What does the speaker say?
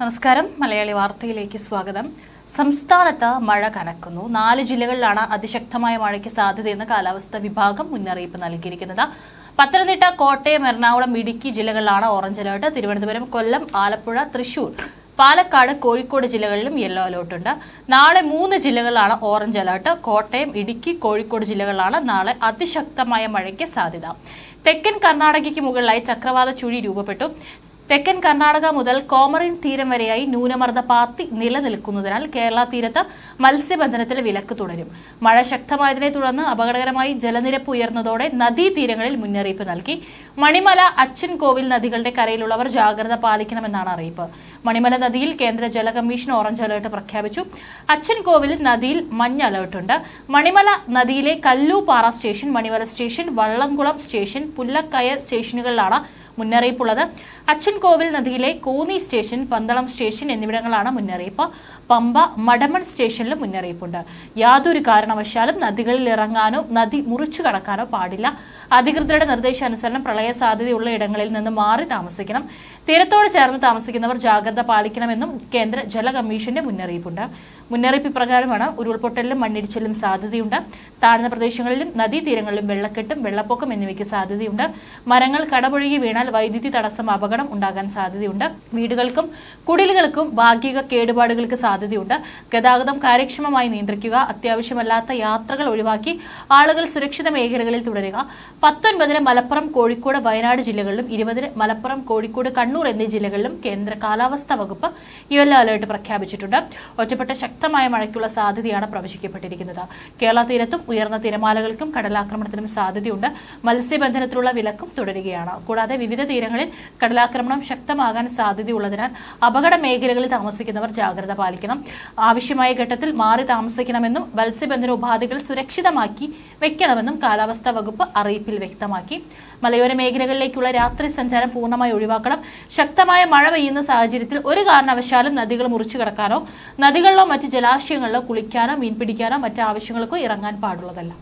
നമസ്കാരം. മലയാളി വാർത്തയിലേക്ക് സ്വാഗതം. സംസ്ഥാനത്ത് മഴ കനക്കുന്നു. നാല് ജില്ലകളിലാണ് അതിശക്തമായ മഴയ്ക്ക് സാധ്യതയെന്ന് കാലാവസ്ഥാ വിഭാഗം മുന്നറിയിപ്പ് നൽകിയിരിക്കുന്നത്. പത്തനംതിട്ട കോട്ടയം എറണാകുളം ഇടുക്കി ജില്ലകളിലാണ് ഓറഞ്ച് അലേർട്ട്. തിരുവനന്തപുരം കൊല്ലം ആലപ്പുഴ തൃശൂർ. പാലക്കാട് കോഴിക്കോട് ജില്ലകളിലും യെല്ലോ അലേർട്ട് ഉണ്ട്. നാളെ മൂന്ന് ജില്ലകളിലാണ് ഓറഞ്ച് അലേർട്ട്. കോട്ടയം ഇടുക്കി കോഴിക്കോട് ജില്ലകളിലാണ് നാളെ അതിശക്തമായ മഴയ്ക്ക് സാധ്യത. തെക്കൻ കർണാടകയ്ക്ക് മുകളിലായി ചക്രവാത ചുഴി രൂപപ്പെട്ടു. തെക്കൻ കർണാടക മുതൽ കോമറിൻ തീരം വരെയായി ന്യൂനമർദ്ദ പാത്തി നിലനിൽക്കുന്നതിനാൽ കേരള തീരത്ത് മത്സ്യബന്ധനത്തിന് വിലക്ക് തുടരും. മഴ ശക്തമായതിനെ തുടർന്ന് അപകടകരമായി ജലനിരപ്പ് ഉയർന്നതോടെ നദീതീരങ്ങളിൽ മുന്നറിയിപ്പ് നൽകി. മണിമല അച്ഛൻ കോവിൽ നദികളുടെ കരയിലുള്ളവർ ജാഗ്രത പാലിക്കണമെന്നാണ് അറിയിപ്പ്. മണിമല നദിയിൽ കേന്ദ്ര ജല കമ്മീഷൻ ഓറഞ്ച് അലേർട്ട് പ്രഖ്യാപിച്ചു. അച്ഛൻ കോവിൽ നദിയിൽ മഞ്ഞ അലേർട്ടുണ്ട്. മണിമല നദിയിലെ Kallooppara station Manimala station Vallamkulam station Pullakayar സ്റ്റേഷനുകളിലാണ് മുന്നറിയിപ്പുള്ളത്. അച്ഛൻകോവിൽ നദിയിലെ കോന്നി സ്റ്റേഷൻ പന്തളം സ്റ്റേഷൻ എന്നിവിടങ്ങളാണ് മുന്നറിയിപ്പ്. പമ്പ മടമൺ സ്റ്റേഷനിലും മുന്നറിയിപ്പുണ്ട്. യാതൊരു കാരണവശാലും നദികളിൽ ഇറങ്ങാനോ നദി മുറിച്ചു കടക്കാനോ പാടില്ല. അധികൃതരുടെ നിർദ്ദേശാനുസരണം പ്രളയ സാധ്യതയുള്ള ഇടങ്ങളിൽ നിന്ന് മാറി താമസിക്കണം. തീരത്തോട് ചേർന്ന് താമസിക്കുന്നവർ ജാഗ്രത പാലിക്കണമെന്നും കേന്ദ്ര ജല കമ്മീഷന്റെ മുന്നറിയിപ്പുണ്ട്. മുന്നറിയിപ്പ് പ്രകാരമാണ് ഉരുൾപൊട്ടലിലും മണ്ണിടിച്ചിലും സാധ്യതയുണ്ട്. താഴ്ന്ന പ്രദേശങ്ങളിലും നദീതീരങ്ങളിലും വെള്ളക്കെട്ടും വെള്ളപ്പൊക്കം എന്നിവയ്ക്ക് സാധ്യതയുണ്ട്. മരങ്ങൾ കടപുഴകി വീണാൽ വൈദ്യുതി തടസ്സം അപകടം ഉണ്ടാകാൻ സാധ്യതയുണ്ട്. വീടുകൾക്കും കുടിലുകൾക്കും ഭാഗിക കേടുപാടുകൾക്ക് സാധ്യതയുണ്ട്. ഗതാഗതം കാര്യക്ഷമമായി നിയന്ത്രിക്കുക അത്യാവശ്യമല്ലാത്ത യാത്രകൾ ഒഴിവാക്കി ആളുകൾ സുരക്ഷിത മേഖലകളിൽ തുടരുക. പത്തൊൻപതിന് മലപ്പുറം കോഴിക്കോട് വയനാട് ജില്ലകളിലും ഇരുപതിന് മലപ്പുറം കോഴിക്കോട് കണ്ണൂർ എന്നീ ജില്ലകളിലും കേന്ദ്ര കാലാവസ്ഥാ വകുപ്പ് യെല്ലോ അലേർട്ട് പ്രഖ്യാപിച്ചിട്ടുണ്ട്. ഒറ്റപ്പെട്ട ശക്തമായ മഴയ്ക്കുള്ള സാധ്യതയാണ് പ്രവചിക്കപ്പെട്ടിരിക്കുന്നത്. കേരള തീരത്തും ഉയർന്ന തിരമാലകൾക്കും കടലാക്രമണത്തിനും സാധ്യതയുണ്ട്. മത്സ്യബന്ധനത്തിലുള്ള വിലക്കും തുടരുകയാണ്. കൂടാതെ വിവിധ തീരങ്ങളിൽ കടലാക്രമണം ശക്തമാകാൻ സാധ്യതയുള്ളതിനാൽ അപകട മേഖലകളിൽ താമസിക്കുന്നവർ ജാഗ്രത പാലിക്കണം. ആവശ്യമായ ഘട്ടത്തിൽ മാറി താമസിക്കണമെന്നും മത്സ്യബന്ധന ഉപാധികൾ സുരക്ഷിതമാക്കി വെക്കണമെന്നും കാലാവസ്ഥാ വകുപ്പ് അറിയിപ്പിൽ വ്യക്തമാക്കി. മലയോര മേഖലകളിലേക്കുള്ള രാത്രി സഞ്ചാരം പൂർണമായി ഒഴിവാക്കണം. ശക്തമായ മഴ പെയ്യുന്ന സാഹചര്യത്തിൽ ഒരു കാരണവശാലും നദികൾ മുറിച്ചു കടക്കാനോ നദികളിലോ മറ്റ് ജലാശയങ്ങളിലോ കുളിക്കാനോ മീൻ പിടിക്കാനോ മറ്റ് ആവശ്യങ്ങൾക്കോ ഇറങ്ങാൻ പാടുള്ളതല്ല.